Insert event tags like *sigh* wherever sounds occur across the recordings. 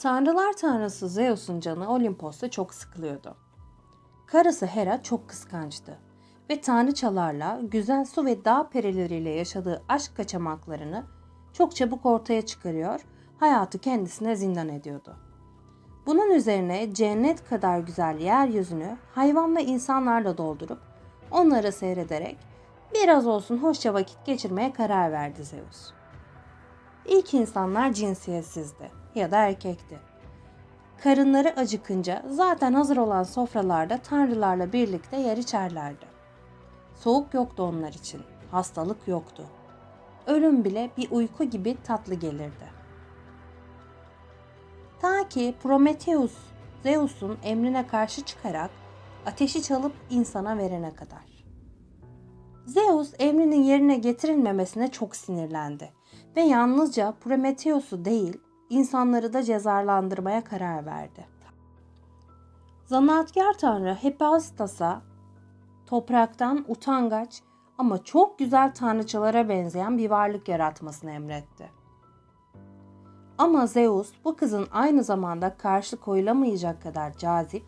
Tanrılar tanrısı Zeus'un canı Olimpos'ta çok sıkılıyordu. Karısı Hera çok kıskançtı ve tanrıçalarla güzel su ve dağ perileriyle yaşadığı aşk kaçamaklarını çok çabuk ortaya çıkarıyor, hayatı kendisine zindan ediyordu. Bunun üzerine cennet kadar güzel yeryüzünü hayvan ve insanlarla doldurup onları seyrederek biraz olsun hoşça vakit geçirmeye karar verdi Zeus. İlk insanlar cinsiyetsizdi ya da erkekti. Karınları acıkınca zaten hazır olan sofralarda tanrılarla birlikte yer içerlerdi. Soğuk yoktu onlar için, hastalık yoktu. Ölüm bile bir uyku gibi tatlı gelirdi. Ta ki Prometheus, Zeus'un emrine karşı çıkarak ateşi çalıp insana verene kadar. Zeus emrinin yerine getirilmemesine çok sinirlendi ve yalnızca Prometheus'u değil, insanları da cezalandırmaya karar verdi. Zanaatkar tanrı Hephaistas'a topraktan utangaç ama çok güzel tanrıçalara benzeyen bir varlık yaratmasını emretti. Ama Zeus bu kızın aynı zamanda karşı koyulamayacak kadar cazip,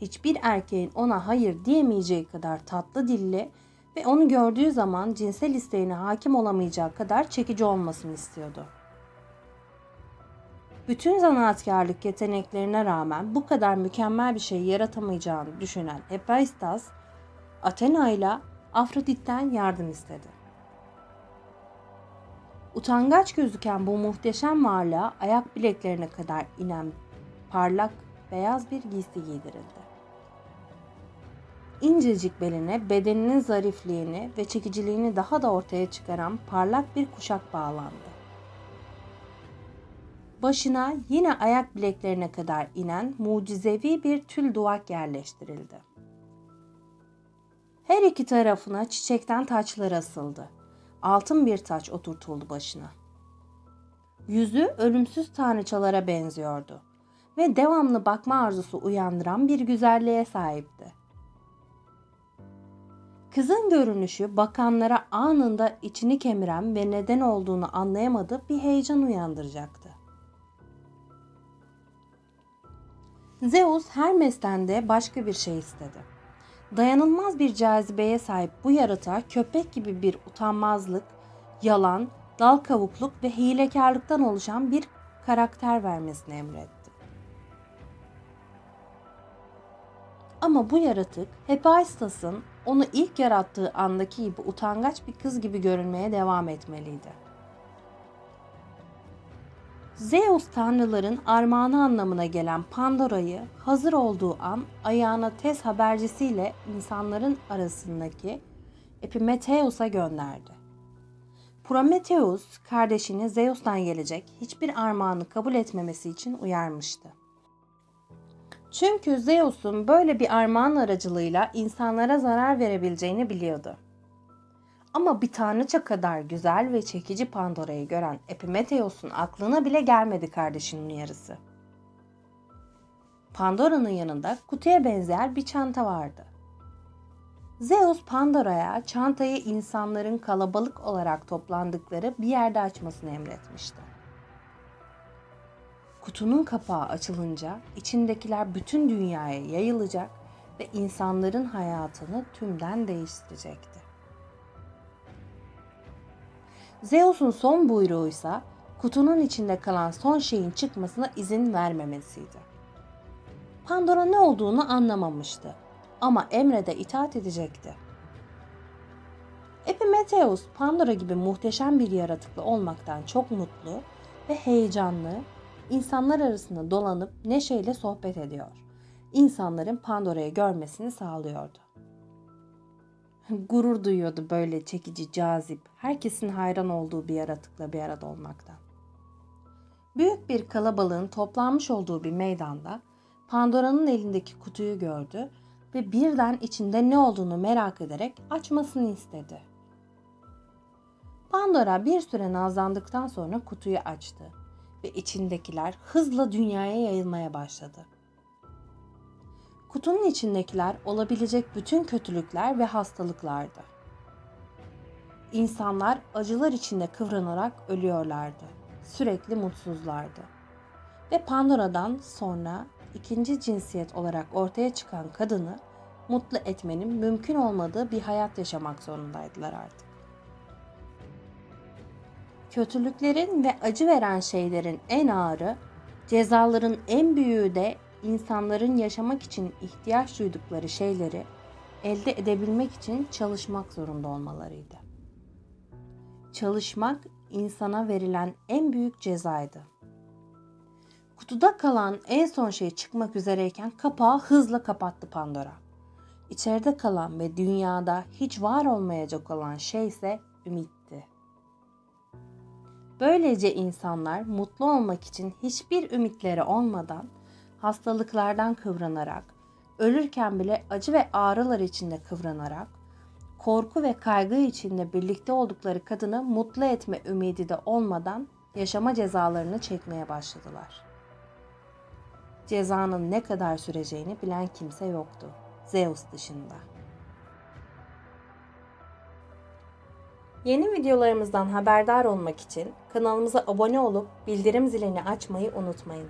hiçbir erkeğin ona hayır diyemeyeceği kadar tatlı dilli ve onu gördüğü zaman cinsel isteğine hakim olamayacağı kadar çekici olmasını istiyordu. Bütün zanaatkarlık yeteneklerine rağmen bu kadar mükemmel bir şey yaratamayacağını düşünen Hephaistos, Athena ile Afrodit'ten yardım istedi. Utangaç gözüken bu muhteşem varlığa ayak bileklerine kadar inen parlak beyaz bir giysi giydirildi. İncecik beline bedeninin zarifliğini ve çekiciliğini daha da ortaya çıkaran parlak bir kuşak bağlandı. Başına yine ayak bileklerine kadar inen mucizevi bir tül duvak yerleştirildi. Her iki tarafına çiçekten taçlar asıldı. Altın bir taç oturtuldu başına. Yüzü ölümsüz tanrıçalara benziyordu ve devamlı bakma arzusu uyandıran bir güzelliğe sahipti. Kızın görünüşü bakanlara anında içini kemiren ve neden olduğunu anlayamadığı bir heyecan uyandıracaktı. Zeus Hermes'ten de başka bir şey istedi. Dayanılmaz bir cazibeye sahip bu yaratığa köpek gibi bir utanmazlık, yalan, dal kavukluk ve hilekarlıktan oluşan bir karakter vermesini emretti. Ama bu yaratık Hephaistos'un onu ilk yarattığı andaki gibi utangaç bir kız gibi görünmeye devam etmeliydi. Zeus tanrıların armağanı anlamına gelen Pandora'yı hazır olduğu an ayağına tez habercisiyle insanların arasındaki Epimetheus'a gönderdi. Prometheus kardeşini Zeus'tan gelecek hiçbir armağanı kabul etmemesi için uyarmıştı. Çünkü Zeus'un böyle bir armağan aracılığıyla insanlara zarar verebileceğini biliyordu. Ama bir tanrıça kadar güzel ve çekici Pandora'yı gören Epimetheus'un aklına bile gelmedi kardeşinin uyarısı. Pandora'nın yanında kutuya benzer bir çanta vardı. Zeus Pandora'ya çantayı insanların kalabalık olarak toplandıkları bir yerde açmasını emretmişti. Kutunun kapağı açılınca içindekiler bütün dünyaya yayılacak ve insanların hayatını tümden değiştirecekti. Zeus'un son buyruğu ise kutunun içinde kalan son şeyin çıkmasına izin vermemesiydi. Pandora ne olduğunu anlamamıştı ama emre de itaat edecekti. Epimetheus Pandora gibi muhteşem bir yaratıklı olmaktan çok mutlu ve heyecanlı, insanlar arasında dolanıp neşeyle sohbet ediyor. İnsanların Pandora'yı görmesini sağlıyordu. *laughs* Gurur duyuyordu böyle çekici, cazip, herkesin hayran olduğu bir yaratıkla bir arada olmaktan. Büyük bir kalabalığın toplanmış olduğu bir meydanda Pandora'nın elindeki kutuyu gördü ve birden içinde ne olduğunu merak ederek açmasını istedi. Pandora bir süre nazlandıktan sonra kutuyu açtı ve içindekiler hızla dünyaya yayılmaya başladı. Kutunun içindekiler olabilecek bütün kötülükler ve hastalıklardı. İnsanlar acılar içinde kıvranarak ölüyorlardı. Sürekli mutsuzlardı. Ve Pandora'dan sonra ikinci cinsiyet olarak ortaya çıkan kadını mutlu etmenin mümkün olmadığı bir hayat yaşamak zorundaydılar artık. Kötülüklerin ve acı veren şeylerin en ağırı, cezaların en büyüğü de insanların yaşamak için ihtiyaç duydukları şeyleri elde edebilmek için çalışmak zorunda olmalarıydı. Çalışmak insana verilen en büyük cezaydı. Kutuda kalan en son şey çıkmak üzereyken kapağı hızla kapattı Pandora. İçeride kalan ve dünyada hiç var olmayacak olan şey ise ümitti. Böylece insanlar mutlu olmak için hiçbir ümitleri olmadan hastalıklardan kıvranarak, ölürken bile acı ve ağrılar içinde kıvranarak, korku ve kaygı içinde birlikte oldukları kadını mutlu etme ümidi de olmadan yaşama cezalarını çekmeye başladılar. Cezanın ne kadar süreceğini bilen kimse yoktu. Zeus dışında. Yeni videolarımızdan haberdar olmak için kanalımıza abone olup bildirim zilini açmayı unutmayın.